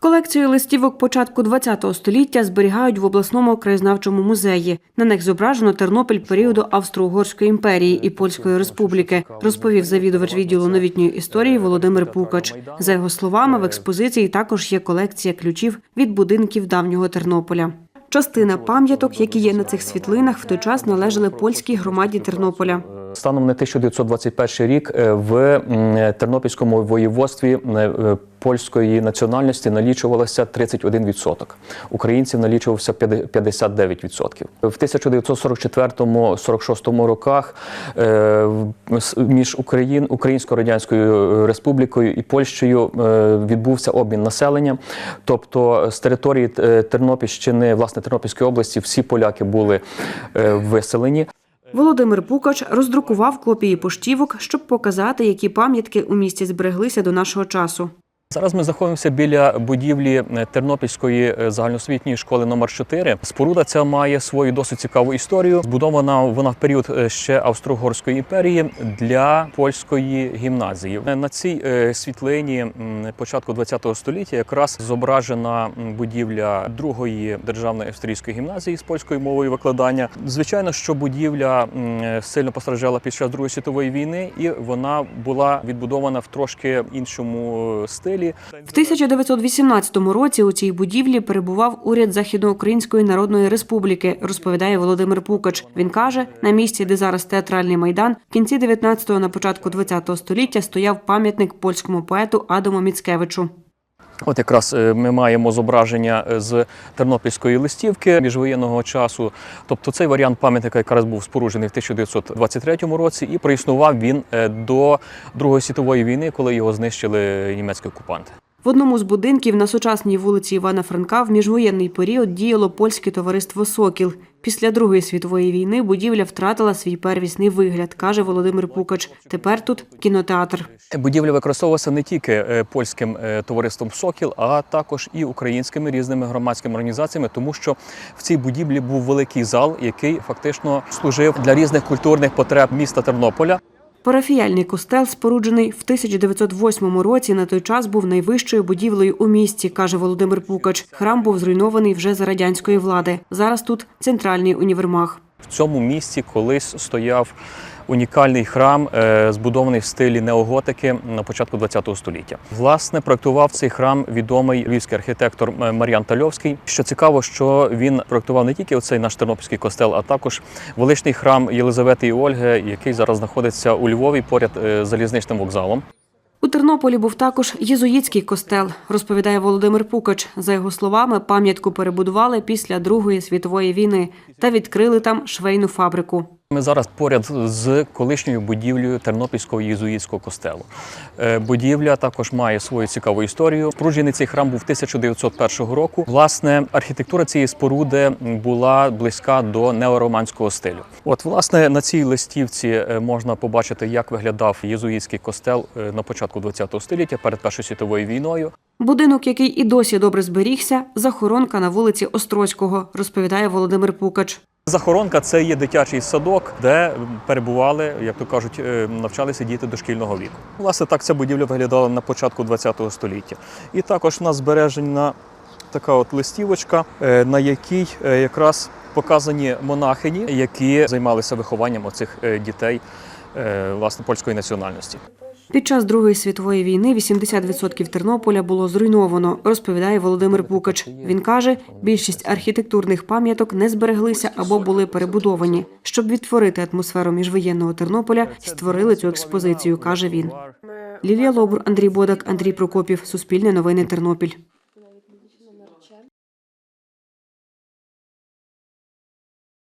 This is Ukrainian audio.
Колекцію листівок початку ХХ століття зберігають в обласному краєзнавчому музеї. На них зображено Тернопіль періоду Австро-Угорської імперії і Польської республіки, розповів завідувач відділу новітньої історії Володимир Пукач. За його словами, в експозиції також є колекція ключів від будинків давнього Тернополя. Частина пам'яток, які є на цих світлинах, в той час належали польській громаді Тернополя. Станом на 1921 рік е, в Тернопільському воєводстві е, е, польської національності налічувалося 31%. Українців налічувався 59%. В 1944-46 роках між Україн, Українсько-Радянською Республікою і Польщею відбувся обмін населення. Тобто з території Тернопільщини, власне Тернопільської області, всі поляки були виселені. Володимир Пукач роздрукував копії поштівок, щоб показати, які пам'ятки у місті збереглися до нашого часу. Зараз ми знаходимося біля будівлі е, Тернопільської е, загальноосвітньої школи номер 4 Споруда ця має свою досить цікаву історію. Збудована вона в період е, ще Австро-Угорської імперії для польської гімназії. На цій світлині початку ХХ століття якраз зображена будівля другої державної австрійської гімназії з польською мовою викладання. Звичайно, що будівля сильно постраждала під час Другої світової війни, і вона була відбудована в трошки іншому е, стилі. В 1918 році у цій будівлі перебував уряд Західноукраїнської Народної Республіки, розповідає Володимир Пукач. Він каже, на місці, де зараз театральний майдан, в кінці 19-го, на початку 20-го століття стояв пам'ятник польському поету Адаму Міцкевичу. От якраз е, ми маємо зображення е, з тернопільської листівки міжвоєнного часу. Тобто цей варіант пам'ятника якраз був споруджений в 1923 році, і проіснував він е, до Другої світової війни, коли його знищили німецькі окупанти. В одному з будинків на сучасній вулиці Івана Франка в міжвоєнний період діяло польське товариство Сокіл. Після Другої світової війни будівля втратила свій первісний вигляд, каже Володимир Пукач. Тепер тут кінотеатр. Будівля використовувалася не тільки е, польським е, товариством Сокіл, а також і українськими різними громадськими організаціями, тому що в цій будівлі був великий зал, який фактично служив для різних культурних потреб міста Тернополя. Парафіяльний костел, споруджений в 1908 році, на той час був найвищою будівлею у місті, каже Володимир Пукач. Храм був зруйнований вже за радянської влади. Зараз тут центральний універмаг. В цьому місці колись стояв унікальний храм, е, збудований в стилі неоготики на початку ХХ століття. Власне, проектував цей храм відомий львівський архітектор е, Мар'ян Тальовський. Що цікаво, що він проектував не тільки оцей наш тернопільський костел, а також величний храм Єлизавети і Ольги, який зараз знаходиться у Львові поряд е, з залізничним вокзалом. У Тернополі був також єзуїтський костел, розповідає Володимир Пукач. За його словами, пам'ятку перебудували після Другої світової війни та відкрили там швейну фабрику. Ми зараз поряд з колишньою будівлею Тернопільського єзуїтського костелу. Е, Будівля також має свою цікаву історію. Споруджений цей храм був 1901 року. Власне, архітектура цієї споруди була близька до неороманського стилю. От, власне, на цій листівці е, можна побачити, як виглядав єзуїтський костел е, на початку ХХ століття перед Першою світовою війною. Будинок, який і досі добре зберігся, захоронка на вулиці Острозького, розповідає Володимир Пукач. Захоронка це є дитячий садок, де перебували, як то кажуть, е, навчалися діти дошкільного віку. Власне, так ця будівля виглядала на початку ХХ століття. І також в збережена така от листівочка, е, на якій е, якраз показані монахині, які займалися вихованням оцих дітей власне польської національності. Під час Другої світової війни 80% Тернополя було зруйновано, розповідає Володимир Пукач. Він каже, більшість архітектурних пам'яток не збереглися або були перебудовані. Щоб відтворити атмосферу міжвоєнного Тернополя, створили цю експозицію, каже він. Лілія Лобур, Андрій Бодак, Андрій Прокопів. Суспільне новини Тернопіль.